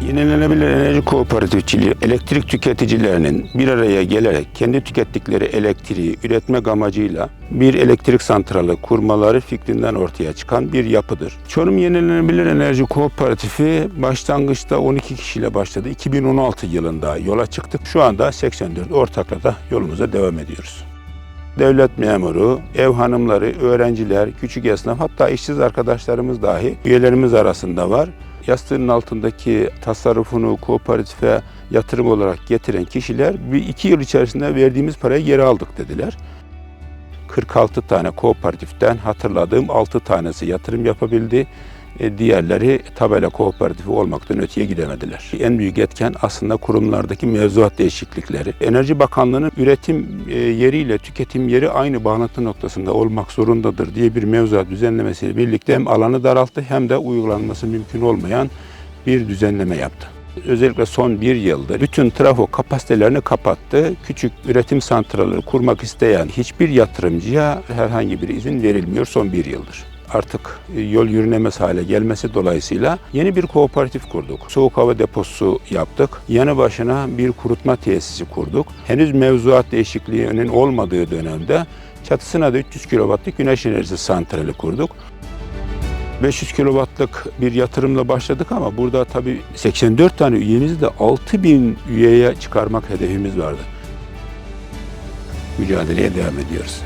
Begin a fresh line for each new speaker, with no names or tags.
Yenilenebilir enerji kooperatifçiliği elektrik tüketicilerinin bir araya gelerek kendi tükettikleri elektriği üretmek amacıyla bir elektrik santralı kurmaları fikrinden ortaya çıkan bir yapıdır. Çorum Yenilenebilir Enerji Kooperatifi başlangıçta 12 kişiyle başladı. 2016 yılında yola çıktık. Şu anda 84 ortakla da yolumuza devam ediyoruz. Devlet memuru, ev hanımları, öğrenciler, küçük esnaf hatta işsiz arkadaşlarımız dahi üyelerimiz arasında var. Yastığının altındaki tasarrufunu kooperatife yatırım olarak getiren kişiler bir iki yıl içerisinde verdiğimiz parayı geri aldık dediler. 46 tane kooperatiften hatırladığım 6 tanesi yatırım yapabildi. E, Diğerleri tabela kooperatifi olmaktan öteye gidemediler. En büyük etken aslında kurumlardaki mevzuat değişiklikleri. Enerji Bakanlığı'nın üretim e, yeriyle tüketim yeri aynı bağlantı noktasında olmak zorundadır diye bir mevzuat düzenlemesiyle birlikte hem alanı daralttı hem de uygulanması mümkün olmayan bir düzenleme yaptı. Özellikle son bir yıldır bütün trafo kapasitelerini kapattı. Küçük üretim santralleri kurmak isteyen hiçbir yatırımcıya herhangi bir izin verilmiyor son bir yıldır artık e, yol yürünemez hale gelmesi dolayısıyla yeni bir kooperatif kurduk. Soğuk hava deposu yaptık. Yanı başına bir kurutma tesisi kurduk. Henüz mevzuat değişikliğinin olmadığı dönemde çatısına da 300 kW'lık güneş enerjisi santrali kurduk. 500 kW'lık bir yatırımla başladık ama burada tabii 84 tane üyemizi de 6000 üyeye çıkarmak hedefimiz vardı. Mücadeleye devam ediyoruz.